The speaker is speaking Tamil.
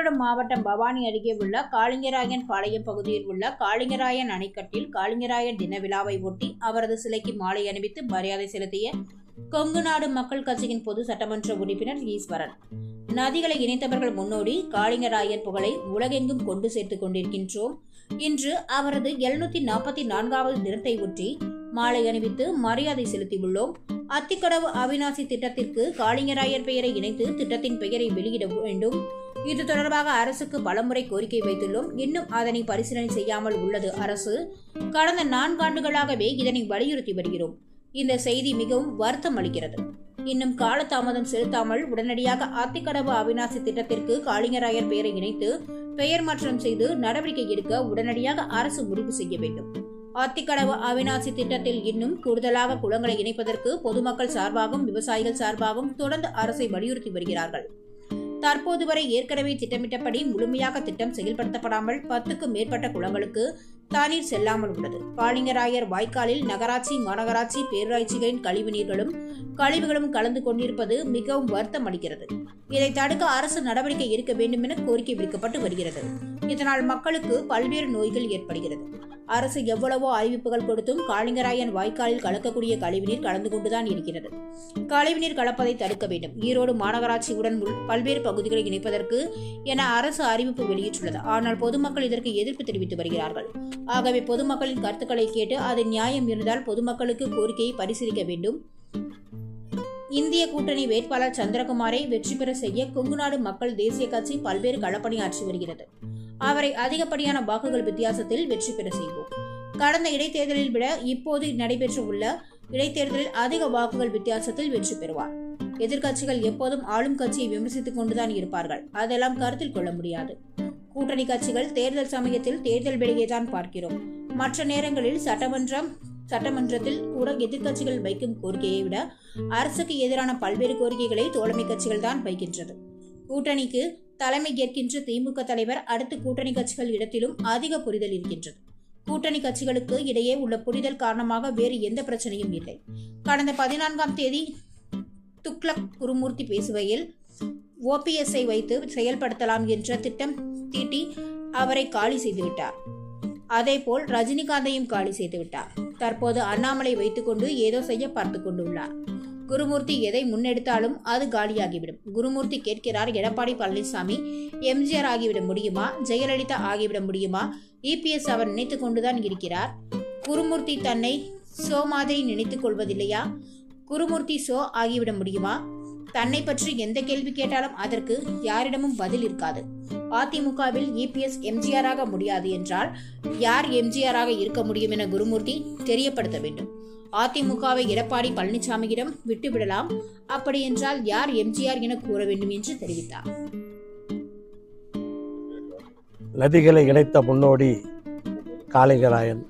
ஈரோடு மாவட்டம் பவானி அருகே உள்ள காளிங்கராயன் பாளையம் பகுதியில் உள்ள காளிங்கராயன் அணைக்கட்டில் காளிங்கராயன் தின விழாவை ஒட்டி அவரது சிலைக்கு மாலை அணிவித்து மரியாதை செலுத்திய கொங்கு நாடு மக்கள் கட்சியின் பொது சட்டமன்ற உறுப்பினர் ஈஸ்வரன். நதிகளை இணைத்தவர்கள் முன்னோடி காளிங்கராயன் புகழை உலகெங்கும் கொண்டு சேர்த்துக் கொண்டிருக்கின்றோம். இன்று அவரது எழுநூத்தி நாற்பத்தி நான்காவது தினத்தை ஒட்டி மாலை அணிவித்து மரியாதை செலுத்தியுள்ளோம். அத்திக்கடவு அவிநாசி திட்டத்திற்கு காளிங்கராயர் பெயரை இணைத்து திட்டத்தின் பெயரை வெளியிட வேண்டும். இது தொடர்பாக அரசுக்கு பலமுறை கோரிக்கை வைத்துள்ளோம். இன்னும் அதனை பரிசீலனை செய்யாமல் உள்ளது அரசு. கடந்த நான்காண்டுகளாகவே இதனை வலியுறுத்தி வருகிறோம். இந்த செய்தி மிகவும் வருத்தம் அளிக்கிறது. இன்னும் காலதாமதம் செலுத்தாமல் உடனடியாக அத்திக்கடவு அவிநாசி திட்டத்திற்கு காளிங்கராயர் பெயரை இணைத்து பெயர் மாற்றம் செய்து நடவடிக்கை எடுக்க உடனடியாக அரசு முடிவு செய்ய வேண்டும். அத்திக்கடவு அவிநாசி திட்டத்தில் இன்னும் கூடுதலாக குளங்களை இணைப்பதற்கு பொதுமக்கள் சார்பாகவும் விவசாயிகள் சார்பாகவும் தொடர்ந்து அரசை வலியுறுத்தி வருகிறார்கள். தற்போது வரை ஏற்கனவே திட்டமிட்டபடி முழுமையாக திட்டம் செயல்படுத்தப்படாமல் பத்துக்கும் மேற்பட்ட குளங்களுக்கு தண்ணீர் செல்லாமல் உள்ளது. பாலிங்கராயர் வாய்க்காலில் நகராட்சி மாநகராட்சி பேரூராட்சிகளின் கழிவு நீர்களும் கழிவுகளும் கலந்து கொண்டிருப்பது மிகவும் வருத்தம் அளிக்கிறது. இதை தடுக்க அரசு நடவடிக்கை எடுக்க வேண்டும் என கோரிக்கை விடுக்கப்பட்டு வருகிறது. இதனால் மக்களுக்கு பல்வேறு நோய்கள் ஏற்படுகிறது. அரசு எவ்வளவோ அறிவிப்புகள் கொடுத்தும் காளிங்கராயன் வாய்க்காலில் கலக்கக்கூடிய கழிவுநீர் கலந்து கொண்டுதான் இருக்கிறது. கழிவுநீர் கலப்பதை தடுக்க வேண்டும். ஈரோடு மாநகராட்சியுடன் பல்வேறு பகுதிகளை இணைப்பதற்கு என அரசு அறிவிப்பு வெளியிட்டுள்ளது. ஆனால் பொதுமக்கள் இதற்கு எதிர்ப்பு தெரிவித்து வருகிறார்கள். ஆகவே பொதுமக்களின் கருத்துக்களை கேட்டு அது நியாயம் இருந்தால் பொதுமக்களுக்கு கோரிக்கையை பரிசீலிக்க வேண்டும். இந்திய கூட்டணி வேட்பாளர் சந்திரகுமாரை வெற்றி பெற செய்ய கொங்குநாடு மக்கள் தேசிய கட்சி பல்வேறு களப்பணியாற்றி வருகிறது. அவரை அதிகப்படியான வாக்குகள் வித்தியாசத்தில் வெற்றி பெற செய்வோம். கடந்த இடைத்தேர்தலில் விட இப்போது நடைபெற்று உள்ள இடைத்தேர்தலில் அதிக வாக்குகள் வித்தியாசத்தில் வெற்றி பெறுவார். எதிர்கட்சிகள் எப்போதும் ஆளும் கட்சியை விமர்சித்துக் கொண்டுதான் இருப்பார்கள். அதெல்லாம் கருத்தில் கொள்ள முடியாது. கூட்டணி கட்சிகள் தேர்தல் சமயத்தில் தேர்தல் வெளியே தான் பார்க்கிறோம். மற்ற நேரங்களில் சட்டமன்றம் சட்டமன்றத்தில் கூட எதிர்க்கட்சிகள் வைக்கும் கோரிக்கையை விட அரசுக்கு எதிரான பல்வேறு கோரிக்கைகளை தோழமை கட்சிகள் தான் வைக்கின்றது. கூட்டணிக்கு தலைமை ஏற்கின்ற திமுக தலைவர் அடுத்து கூட்டணி கட்சிகள் இடத்திலும் அதிக புரிதல் இருக்கின்றது. கூட்டணி கட்சிகளுக்கு இடையே உள்ள புரிதல் காரணமாக வேறு எந்த பிரச்சனையும் இல்லை. கடந்த பதினான்காம் தேதி துக்ளக் குருமூர்த்தி பேசுகையில் ஓபிஎஸ்ஐ வைத்து செயல்படுத்தலாம் என்ற திட்டம் தீட்டி அவரை காலி செய்துவிட்டார் அதேபோல் ரஜினிகாந்தையும் காலி செய்துவிட்டார் தற்போது அண்ணாமலை வைத்துக்கொண்டு ஏதோ செய்ய பார்த்து கொண்டுள்ளார். குருமூர்த்தி எதை முன்னெடுத்தாலும் அது காலியாகிவிடும். குருமூர்த்தி கேட்கிறார் எடப்பாடி பழனிசாமி எம்ஜிஆர் ஆகிவிட முடியுமா? ஜெயலலிதா ஆகிவிட முடியுமா? இபிஎஸ் அவர் நினைத்து கொண்டுதான் இருக்கிறார். குருமூர்த்தி தன்னை சோ மாதிரி நினைத்துக் கொள்வதில்லையா? குருமூர்த்தி சோ ஆகிவிட முடியுமா? தன்னை பற்றி எந்த கேள்வி கேட்டாலும் அதற்கு யாரிடமும் பதில் இருக்காது. அதிமுகவில் இபிஎஸ் எம்ஜிஆராக முடியாது என்றால் யார் எம்ஜிஆராக இருக்க முடியும் என குருமூர்த்தி தெரியப்படுத்த வேண்டும். அதிமுகவை எடப்பாடி பழனிசாமியிடம் விட்டுவிடலாம் அப்படி என்றால் யார் எம்ஜிஆர் என கூற வேண்டும் என்று தெரிவித்தார். நதிகளை இணைத்த முன்னோடி காளிங்கராயன்